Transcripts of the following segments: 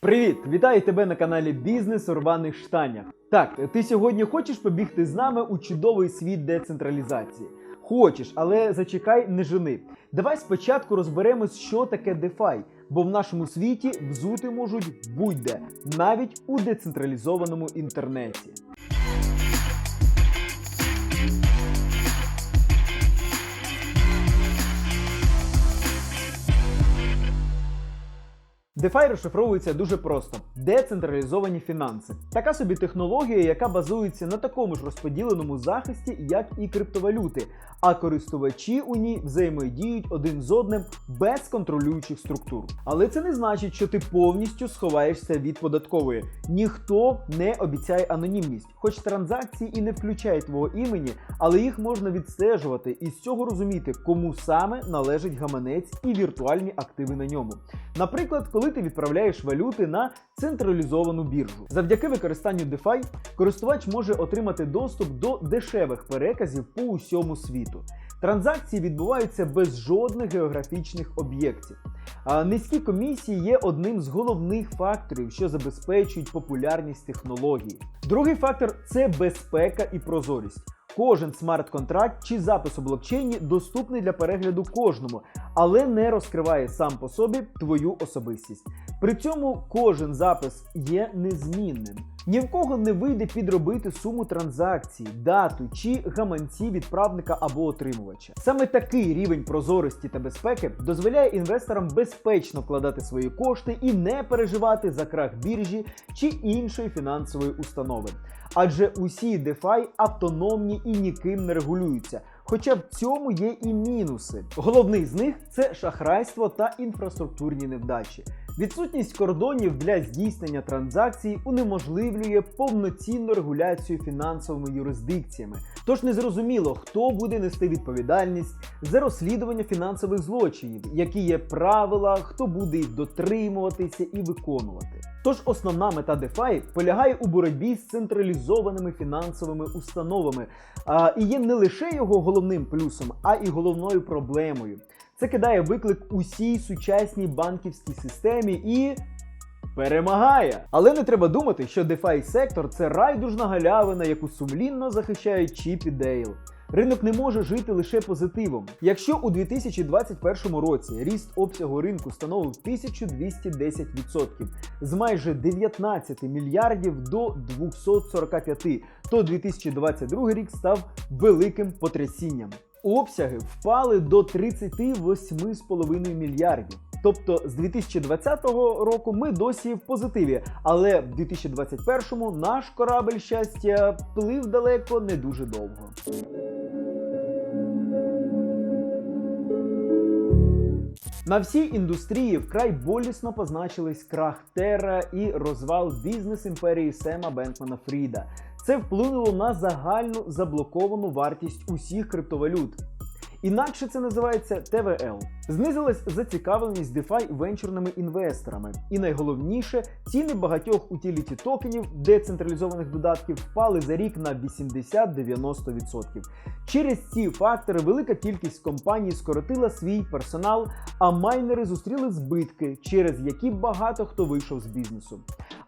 Привіт! Вітаю тебе на каналі Бізнес у рваних штанях. Так, ти сьогодні хочеш побігти з нами у чудовий світ децентралізації? Хочеш, але зачекай, не жени. Давай спочатку розберемось, що таке DeFi, бо в нашому світі взути можуть будь-де, навіть у децентралізованому інтернеті. DeFi розшифровується дуже просто: децентралізовані фінанси. Така собі технологія, яка базується на такому ж розподіленому захисті, як і криптовалюти, а користувачі у ній взаємодіють один з одним без контролюючих структур. Але це не значить, що ти повністю сховаєшся від податкової. Ніхто не обіцяє анонімність, хоч транзакції і не включають твого імені, але їх можна відстежувати і з цього розуміти, кому саме належить гаманець і віртуальні активи на ньому. Наприклад, коли ти відправляєш валюти на централізовану біржу. Завдяки використанню DeFi користувач може отримати доступ до дешевих переказів по усьому світу. Транзакції відбуваються без жодних географічних об'єктів. Низькі комісії є одним з головних факторів, що забезпечують популярність технології. Другий фактор це безпека і прозорість. Кожен смарт-контракт чи запис у блокчейні доступний для перегляду кожному, але не розкриває сам по собі твою особистість. При цьому кожен запис є незмінним. Ні в кого не вийде підробити суму транзакції, дату чи гаманці відправника або отримувача. Саме такий рівень прозорості та безпеки дозволяє інвесторам безпечно вкладати свої кошти і не переживати за крах біржі чи іншої фінансової установи. Адже усі DeFi автономні і ніким не регулюються. Хоча в цьому є і мінуси. Головний з них це шахрайство та інфраструктурні невдачі. Відсутність кордонів для здійснення транзакцій унеможливлює повноцінну регуляцію фінансовими юрисдикціями. Тож незрозуміло, хто буде нести відповідальність за розслідування фінансових злочинів, які є правила, хто буде їх дотримуватися і виконувати. Тож основна мета DeFi полягає у боротьбі з централізованими фінансовими установами, а, і є не лише його головним плюсом, а і головною проблемою. Це кидає виклик усій сучасній банківській системі і. Перемагає! Але не треба думати, що DeFi сектор це райдужна галявина, яку сумлінно захищають Чіп і Дейл. Ринок не може жити лише позитивом. Якщо у 2021 році ріст обсягу ринку становив 1210% з майже 19 мільярдів до 245, то 2022 рік став великим потрясінням. Обсяги впали до 38,5 мільярдів. Тобто з 2020 року ми досі в позитиві, але в 2021 наш корабель щастя плив далеко не дуже довго. На всій індустрії вкрай болісно позначились крах Терра і розвал бізнес імперії Сема Бенкмана Фріда. Це вплинуло на загальну заблоковану вартість усіх криптовалют. Інакше це називається ТВЛ. Знизилась зацікавленість DeFi венчурними інвесторами. І найголовніше, ціни багатьох утіліті токенів децентралізованих додатків впали за рік на 80-90%. Через ці фактори велика кількість компаній скоротила свій персонал, а майнери зустріли збитки, через які багато хто вийшов з бізнесу.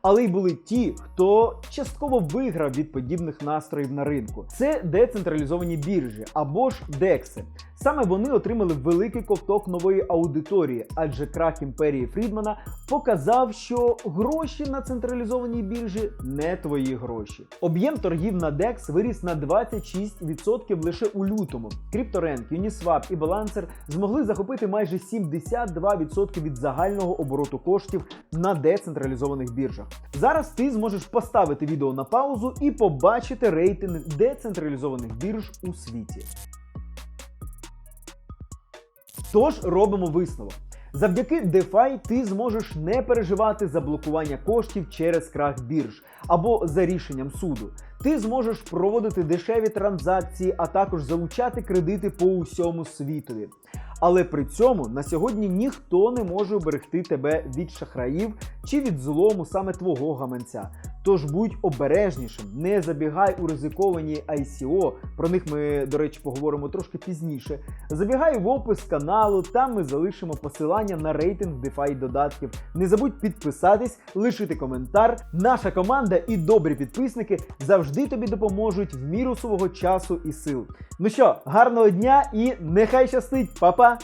Але й були ті, хто частково виграв від подібних настроїв на ринку. Це децентралізовані біржі або ж декси. Саме вони отримали великий ковток нової аудиторії, адже крах імперії Фрідмана показав, що гроші на централізованій біржі не твої гроші. Об'єм торгів на DEX виріс на 26% лише у лютому. CryptoRank, Uniswap і Balancer змогли захопити майже 72% від загального обороту коштів на децентралізованих біржах. Зараз ти зможеш поставити відео на паузу і побачити рейтинг децентралізованих бірж у світі. Тож робимо висновок. Завдяки DeFi ти зможеш не переживати за блокування коштів через крах бірж або за рішенням суду. Ти зможеш проводити дешеві транзакції, а також залучати кредити по усьому світові. Але при цьому на сьогодні ніхто не може уберегти тебе від шахраїв чи від злому саме твого гаманця. Тож будь обережнішим, не забігай у ризиковані ICO, про них ми, до речі, поговоримо трошки пізніше. Забігай в опис каналу, там ми залишимо посилання на рейтинг DeFi додатків. Не забудь підписатись, лишити коментар. Наша команда і добрі підписники завжди тобі допоможуть в міру свого часу і сил. Ну що, гарного дня і нехай щастить, Па-па!